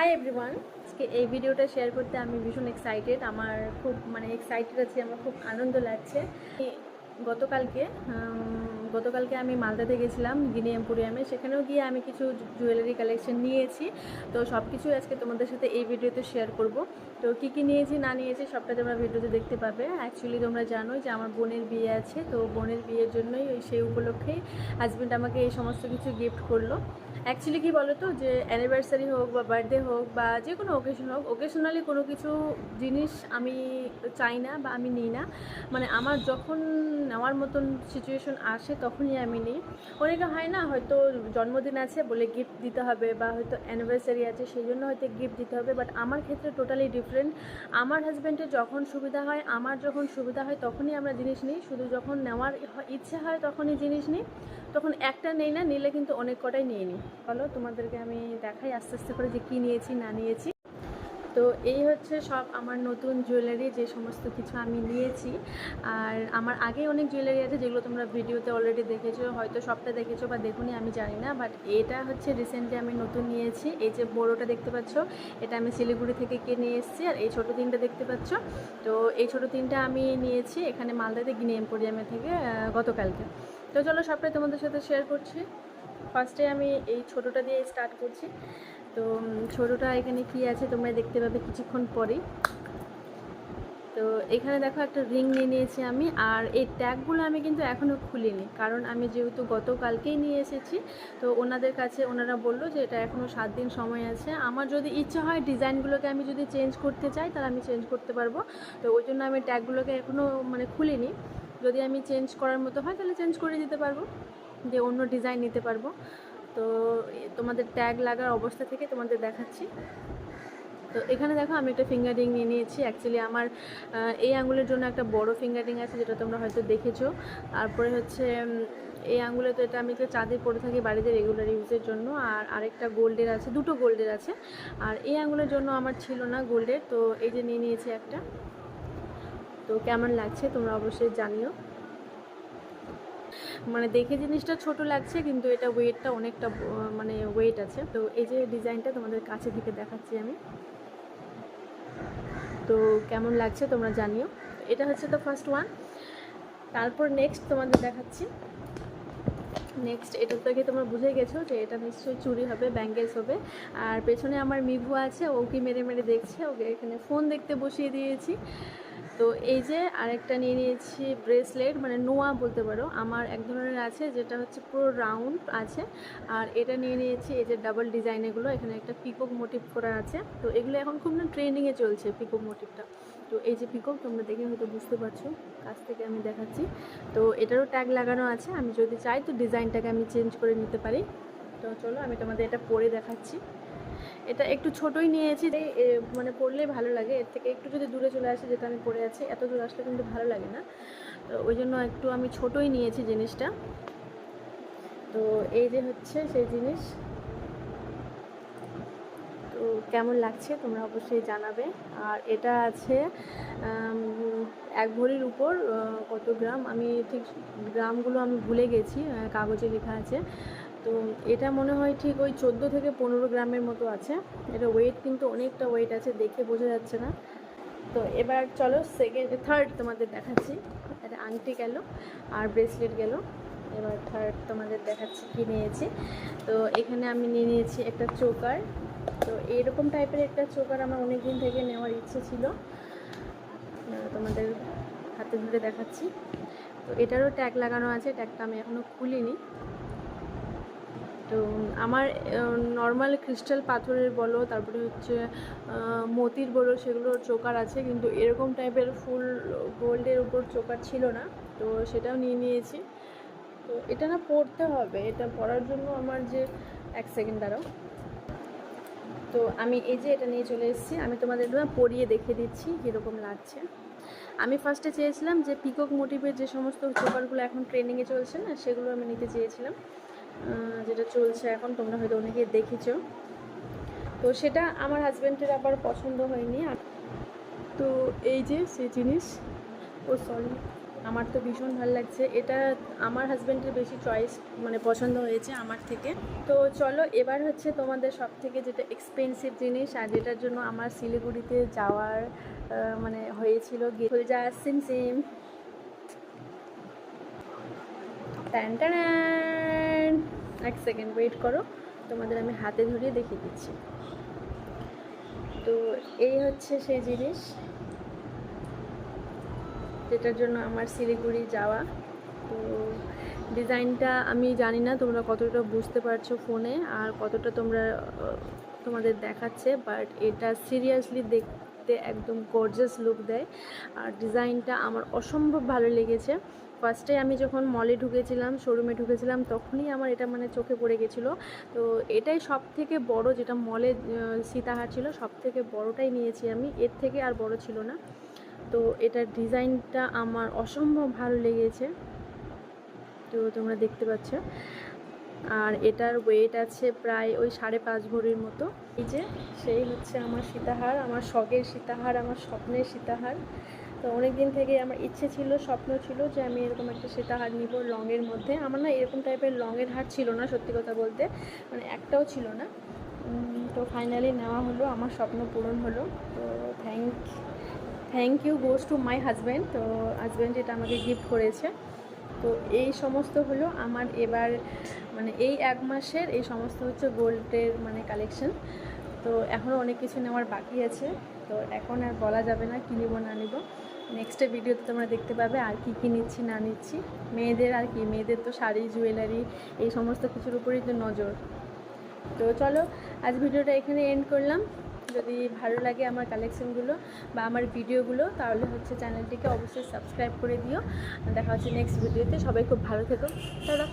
Hi everyone আজকে এই ভিডিওটা শেয়ার করতে আমি ভীষণ এক্সাইটেড আমার খুব মানে এক্সাইটেড আছি, আমার খুব আনন্দ লাগছে। গতকালকে গতকালকে আমি মালদাতে গেছিলাম গিনি এম্পোরিয়ামে। সেখানেও গিয়ে আমি কিছু জুয়েলারি কালেকশন নিয়েছি। তো সব কিছুই আজকে তোমাদের সাথে এই ভিডিওতে শেয়ার করব। তো কী কী নিয়েছি, না নিয়েছি, সবটা তোমরা ভিডিওতে দেখতে পাবে। অ্যাকচুয়ালি তোমরা জানো যে আমার বোনের বিয়ে আছে। তো বোনের বিয়ের জন্যই ওই সেই উপলক্ষেই হাজব্যান্ড আমাকে এই সমস্ত কিছু গিফট করল। অ্যাকচুয়ালি কি বলো তো যে অ্যানিভার্সারি হোক বা বার্থডে হোক বা যে কোনো ওকেশন হোক ওকেশনালি কোনো কিছু জিনিস আমি চাই না বা আমি নিই না। মানে আমার যখন নেওয়ার মতন সিচুয়েশন আসে, তখনই আমি নিই। অনেকে হয় না, হয়তো জন্মদিন আছে বলে গিফট দিতে হবে বা হয়তো অ্যানিভার্সারি আছে, সেই জন্য হয়তো গিফট দিতে হবে। বাট আমার ক্ষেত্রে টোটালি ডিফারেন্ট আমার হাজব্যান্ডের যখন সুবিধা হয়, আমার যখন সুবিধা হয়, তখনই আমরা জিনিস নিই। শুধু যখন নেওয়ার ইচ্ছে হয়, তখনই জিনিস নিই। তখন একটা নেই না, নিলে কিন্তু অনেক কটাই নিয়ে নিই। বলো, তোমাদেরকে আমি দেখাই আস্তে আস্তে করে যে কী নিয়েছি, না নিয়েছি। তো এই হচ্ছে সব আমার নতুন জুয়েলারি যে সমস্ত কিছু আমি নিয়েছি। আর আমার আগে অনেক জুয়েলারি আছে, যেগুলো তোমরা ভিডিওতে অলরেডি দেখেছ, হয়তো সবটা দেখেছ বা দেখোনি, আমি জানি না। বাট এটা হচ্ছে রিসেন্টলি আমি নতুন নিয়েছি। এই যে বড়োটা দেখতে পাচ্ছ, এটা আমি শিলিগুড়ি থেকে কিনে এসেছি। আর এই ছোটো তিনটা দেখতে পাচ্ছ, তো এই ছোটো তিনটা আমি নিয়েছি এখানে মালদাতে, গিনে এম্পোরিয়ামে থেকে গতকালকে। তো চলো সবটাই তোমাদের সাথে শেয়ার করছি। ফার্স্টে আমি এই ছোটোটা দিয়ে স্টার্ট করছি। তো ছোটোটা এখানে কি আছে তোমরা দেখতে পাবে কিছুক্ষণ পরেই তো, এখানে দেখো একটা রিং নিয়ে নিয়েছি আমি, আর এই ট্যাগগুলো আমি কিন্তু এখনও খুলিনি, কারণ আমি যেহেতু গতকালকেই নিয়ে এসেছি, তো ওনাদের কাছে ওনারা বলল যে এটা এখনও সাত দিন সময় আছে। আমার যদি ইচ্ছা হয় ডিজাইনগুলোকে আমি যদি চেঞ্জ করতে চাই, তাহলে আমি চেঞ্জ করতে পারব। তো, ওই জন্য আমি ট্যাগগুলোকে এখনও মানে খুলিনি। যদি আমি চেঞ্জ করার মতো হয়, তাহলে চেঞ্জ করে দিতে পারব। যে অন্য ডিজাইন নিতে পারব। তো তোমাদের ট্যাগ লাগার অবস্থা থেকে তোমাদের দেখাচ্ছি। তো এখানে দেখো আমি একটা ফিঙ্গার রিং নিয়ে নিয়েছি। অ্যাকচুয়ালি আমার এই আঙুলের জন্য একটা বড় ফিঙ্গার রিং আছে যেটা তোমরা হয়তো দেখেছ। তারপরে হচ্ছে এই আঙুলে তো এটা আমি তো চাঁদে পরে থাকি বাড়িতে রেগুলার ইউজের জন্য। আর আরেকটা গোল্ডের আছে, দুটো গোল্ডের আছে। আর এই আঙুলের জন্য আমার ছিল না গোল্ডের। তো এই যে নিয়ে নিয়েছি একটা। তো কেমন লাগছে তোমরা অবশ্যই জানিও। মানে দেখে জিনিসটা ছোট লাগছে, কিন্তু এটা ওয়েটটা অনেকটা মানে ওয়েট আছে। তো এই যে ডিজাইনটা তোমাদের কাছে থেকে দেখাচ্ছি আমি। তো কেমন লাগছে তোমরা জানিও। এটা হচ্ছে তো ফার্স্ট ওয়ান তারপর নেক্সট তোমাদের দেখাচ্ছি। নেক্সট এটা থেকে তোমরা বুঝে গেছো যে এটা নিশ্চয়ই চুরি হবে ব্যাঙ্গেলস হবে। আর পেছনে আমার মিভু আছে ওকে মেরে মেরে দেখছে? ওকে এখানে ফোন দেখতে বসিয়ে দিয়েছি। তো এই যে আরেকটা নিয়ে নিয়েছি ব্রেসলেট মানে নোয়া বলতে পারো। আমার এক ধরনের আছে যেটা হচ্ছে পুরো রাউন্ড আছে। আর এটা নিয়ে নিয়েছি এই যে ডাবল ডিজাইন এগুলো, এখানে একটা পিকক মোটিভ করা আছে। তো এগুলো এখন খুব না ট্রেন্ডিংয়ে চলছে পিকক মোটিভটা। তো এই যে পিকক, তোমরা দেখে হয়তো বুঝতে পারছ, কাছ থেকে আমি দেখাচ্ছি। তো এটারও ট্যাগ লাগানো আছে। আমি যদি চাই তো ডিজাইনটাকে আমি চেঞ্জ করে নিতে পারি। তো চলো আমি তোমাদের এটা পরে দেখাচ্ছি। এটা একটু ছোটোই নিয়েছি মানে পরলেই ভালো লাগে। এর থেকে একটু যদি দূরে চলে আসে, যেটা আমি পড়ে আছি, এত দূর আসলে কিন্তু ভালো লাগে না। তো ওই জন্য একটু আমি ছোটোই নিয়েছি জিনিসটা। তো এই যে হচ্ছে সেই জিনিস। তো কেমন লাগছে তোমরা অবশ্যই জানাবে। আর এটা আছে এক ভরির উপর কত গ্রাম? আমি ঠিক গ্রামগুলো আমি ভুলে গেছি কাগজে লেখা আছে। তো এটা মনে হয় ঠিক ওই চোদ্দ থেকে পনেরো গ্রামের মতো আছে। এটা ওয়েট কিন্তু অনেকটা ওয়েট আছে, দেখে বোঝা যাচ্ছে না। তো এবার চলো সেকেন্ড থার্ড তোমাদের দেখাচ্ছি। এটা আংটি গেল আর ব্রেসলেট গেল। এবার থার্ড তোমাদের দেখাচ্ছি কি নিয়েছি। তো এখানে আমি নিয়ে নিয়েছি একটা চোকার। তো এইরকম টাইপের একটা চোকার আমার অনেক দিন থেকে নেওয়ার ইচ্ছে ছিল। তোমাদের হাতে ধরে দেখাচ্ছি। তো এটারও ট্যাগ লাগানো আছে ট্যাগটা আমি এখনও খুলিনি। তো আমার নর্মাল ক্রিস্টাল পাথরের বলো, তারপরে হচ্ছে মতির বলো, সেগুলোর চোকার আছে, কিন্তু এরকম টাইপের ফুল গোল্ডের উপর চোকার ছিল না, তো সেটাও নিয়ে নিয়েছি। তো এটা না পড়তে হবে, এটা পড়ার জন্য আমার যে, এক সেকেন্ড দাঁড়াও। তো আমি এই যে এটা নিয়ে চলে এসেছি, আমি তোমাদের পরিয়ে দেখিয়ে দিচ্ছি কীরকম লাগছে। আমি ফার্স্টে চেয়েছিলাম যে পিকক মোটিভের যে সমস্ত চোকারগুলো এখন ট্রেনিংয়ে চলছে না, সেগুলো আমি নিতে চেয়েছিলাম। যেটা চলছে এখন, তোমরা হয়তো অনেকে দেখেছ। তো সেটা আমার হাজব্যান্ডের আবার পছন্দ হয়নি। তো এই যে সে জিনিস, ও সরি আমার তো ভীষণ ভালো লাগছে। এটা আমার হাজব্যান্ডের বেশি চয়েস মানে পছন্দ হয়েছে আমার থেকে। তো চলো, এবার হচ্ছে তোমাদের সব থেকে যেটা এক্সপেন্সিভ জিনিস আর যেটার জন্য আমার শিলিগুড়িতে যাওয়ার মানে হয়েছিল গিয়ে যা সিম সিম। ট্যান এক সেকেন্ড ওয়েট করো। তোমাদের আমি হাতে ধরিয়ে দেখিয়ে দিচ্ছি। তো এই হচ্ছে সেই জিনিস যেটার জন্য আমার শিলিগুড়ি যাওয়া। তো ডিজাইনটা আমি জানি না তোমরা কতটা বুঝতে পারছ ফোনে আর কতটা তোমরা তোমাদের দেখাচ্ছে বাট এটা সিরিয়াসলি দেখতে একদম গর্জাস লুক দেয়। আর ডিজাইনটা আমার অসম্ভব ভালো লেগেছে। ফার্স্টে আমি যখন মলে ঢুকেছিলাম শোরুমে ঢুকেছিলাম, তখনই আমার এটা মানে চোখে পড়ে গেছিল। তো এটাই সব থেকে বড় যেটা মলে সীতাহার ছিল সব থেকে বড়টাই নিয়েছি আমি। এর থেকে আর বড় ছিল না। তো এটার ডিজাইনটা আমার অসম্ভব ভালো লেগেছে। তো তোমরা দেখতে পাচ্ছ। আর এটার ওয়েট আছে প্রায় ওই সাড়ে পাঁচ ভরির মতো। এই যে, সেই হচ্ছে আমার সীতাহার, আমার শখের সীতাহার, আমার স্বপ্নের সীতাহার। তো অনেক দিন থেকে আমার ইচ্ছে ছিল, স্বপ্ন ছিল যে আমি এরকম একটা সীতাহার নিব লংয়ের মধ্যে। আমার না এরকম টাইপের লংয়ের হার ছিল না, সত্যি কথা বলতে। মানে একটাও ছিল না। তো ফাইনালি নেওয়া হলো, আমার স্বপ্ন পূরণ হলো। তো thank thank you goes to my husband তো হাজব্যান্ড যেটা আমাকে গিফট করেছে। তো এই সমস্ত হলো আমার এবার মানে এই এক মাসের এই সমস্ত হচ্ছে গোল্ডের মানে কালেকশন তো এখনও অনেক কিছু নেওয়ার বাকি আছে। তো এখন আর বলা যাবে না কী নিব, না নিব। নেক্সট ভিডিওতে তোমরা দেখতে পাবে আর কি কী নিচ্ছি, না নিচ্ছি। মেয়েদের আর কি, মেয়েদের তো শাড়ি জুয়েলারি এই সমস্ত কিছুর উপরেই তো নজর। তো চলো, আজ ভিডিওটা এখানে এন্ড করলাম। যদি ভালো লাগে আমার কালেকশনগুলো বা আমার ভিডিওগুলো তাহলে হচ্ছে চ্যানেলটিকে অবশ্যই সাবস্ক্রাইব করে দিও। দেখা হচ্ছে নেক্সট ভিডিওতে সবাই খুব ভালো থেকো। চলো